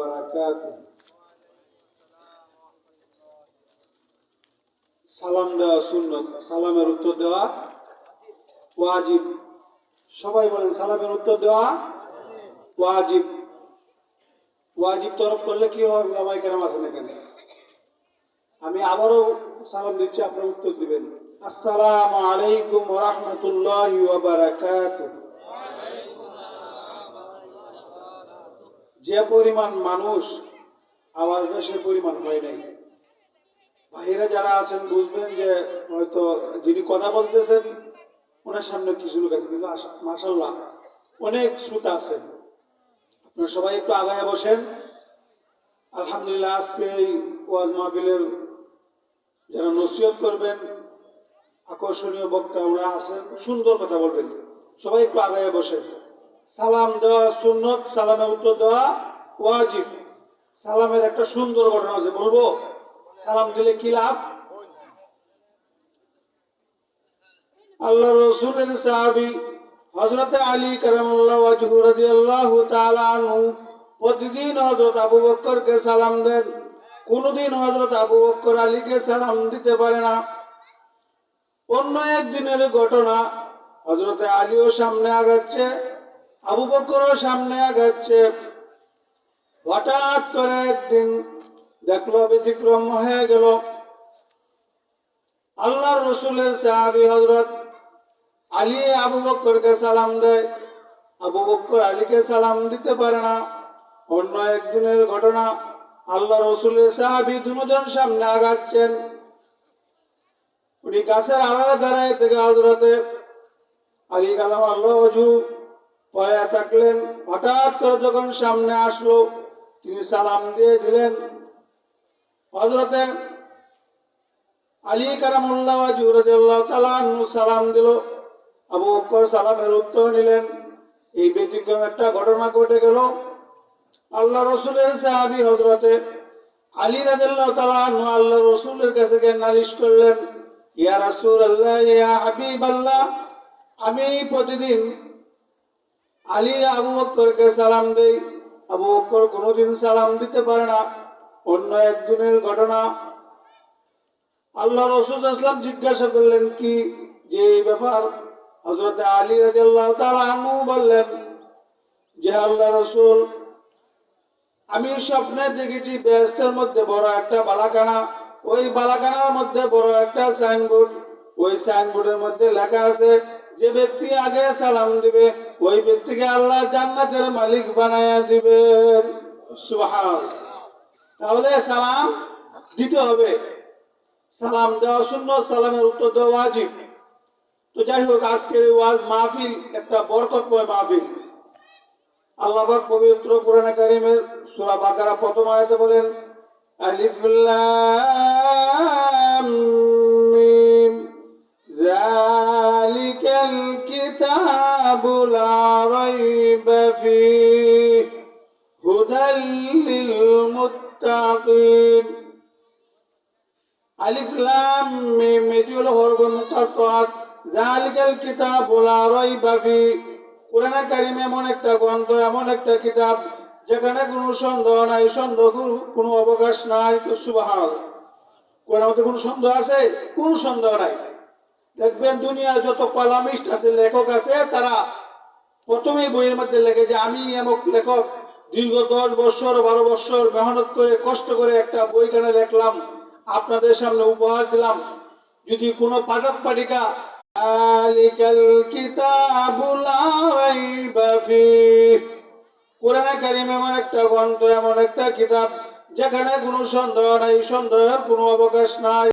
বারাকাতুহু সালাম দেওয়া সুন্নত, সালামের উত্তর দেওয়া ওয়াজিব। সবাই বলেন, সালামের উত্তর দেওয়া ওয়াজিব। ওয়াজিব তরফ করলে কি হবে আমার কেরাম আছেন এখানে? আমি আবারও সালাম দিচ্ছি, আপনার উত্তর দিবেন। আসসালামু আলাইকুম রহমতুল্লাহ বারাকাতুহু। যে পরিমাণ মানুষ আওয়াজ সে পরিমাণ হয় নাই। ভাইরা যারা আছেন, বুঝবেন যে হয়তো যিনি কথা বলতেছেন, ওনার সামনে কিছু লোক আছে, কিন্তু মাসাল্লাহ অনেক শ্রোতা আছেন। আপনারা সবাই একটু আগায় বসেন। আলহামদুলিল্লাহ, আজকে এই ওয়াজ মাহবিলের যারা নসিহত করবেন, আকর্ষণীয় বক্তা ওরা আছেন, সুন্দর কথা বলবেন। সবাই একটু আগায় বসেন। সালাম দেওয়া সুন্নত, সালামের উত্তর দেওয়া ওয়াজিব। সালামের একটা সুন্দর ঘটনা আছে, বলব? সালাম দিলে কি লাভ? আল্লাহ রসুলের সাহাবি হজরত আলী কারামুল্লাহ প্রতিদিন হজরত আবু বক্করকে সালাম দেন। কোনদিন হজরত আবু বক্কর আলীকে সালাম দিতে পারে না। অন্য একদিনের ঘটনা হজরতে আলীও সামনে আগাচ্ছে। আবু বক্করও সামনে আগাচ্ছে। হঠাৎ করে একদিন দেখল ব্যতিক্রম হয়ে গেল। আল্লাহ রসুলের সাহাবি হজরত আলী আবু বক্করকে সালাম দেয়। আবু বক্কর আলীকে সালাম দিতে পারে না। অন্য একদিনের ঘটনা আল্লাহ রসুলের সাহাবি দুজন সামনে আগাচ্ছেন। উনি গাছের আড়ালে দাঁড়ায় থেকে হজরতে আলী কালাম আল্লাহ অজু পরে থাকলেন হঠাৎ করে যখন সামনে আসলো, তিনি সালাম দিয়ে দিলেন হজরতে আলী কারামুল্লাহ জুরদুল্লাহ তালানু সালাম দিল। আবু বকর সালামের উত্তর নিলেন, এই ব্যতিক্রম একটা ঘটনা ঘটে গেল। আল্লাহ রসুলের সাহাবি হজরতে আলী রাদিল্লাহ তালানু আল্লাহ রসুলের কাছে গিয়ে নালিশ করলেন, ইয়া রাসূল আল্লাহ ইয়া হাবিব আল্লাহ আমি প্রতিদিন আলী আবু বকরকে সালাম দেই। আবু বকর কোনোদিন সালাম দিতে পারে না। অন্য একদিনের ঘটনা। আল্লাহ রসুল আসলাম জিজ্ঞাসা করলেন, কি যে এই ব্যাপার? হজরত আলী রাজিয়াল্লাহ তালু বললেন, যে আল্লাহ রসুল, আমি স্বপ্নে দেখেছি বেহেস্তের মধ্যে বড় একটা বালাকানা ওই বালাকানার মধ্যে বড় একটা সাইনবোর্ড। ওই সাইনবোর্ডের মধ্যে লেখা আছে যে ব্যক্তি আগে সালাম দিবে, ওই ব্যক্তিকে আল্লাহ জান্নাতের মালিক বানায়া দিবে। তাহলে সালাম দিতে হবে। সালাম দেওয়া শূন্য সালামের উত্তর দেওয়া ওয়াজিব। তো যাই হোক, আজকের ওয়াজ মাহফিল একটা বরকতময় মাহফিল। আল্লাহ পাক পবিত্র কোরআন কারিমের সূরা বাকারা প্রথম আয়াতে বলেন, আলিফ লাম মিম যালিকাল লা রাইবা ফীহ হুদাল লিল মুত্তাকিন আলিফ লাম মিম এটি হলো হরফ মুকাত্তাত জালিকাল কিতাবু লা রাইবা ফি কোরআন কারীম এমন একটা গ্রন্থ, এমন একটা কিতাব, যেখানে কোনো সন্দেহ নাই, সন্দেহ কোনো অবকাশ নাই। সুবহানাল্লাহ। কোরআনের মধ্যে কোনো সন্দেহ আছে? কোনো সন্দেহ নাই। দেখবেন দুনিয়ার যত কলামিস্ট আছে, লেখক আছে, তারা প্রথমেই বইয়ের মধ্যে লেখে যে, আমি এমক লেখক, দীর্ঘ দশ বছর, বারো বছর মেহনত করে, কষ্ট করে একটা বই কেন লিখলাম, আপনাদের সামনে উপহার দিলাম। যদি কোনো পাঠক পাঠিকা কারিম এমন একটা গ্রন্থ, এমন একটা কিতাব, যেখানে কোনো সন্দেহ নাই, সন্দেহের কোনো অবকাশ নাই।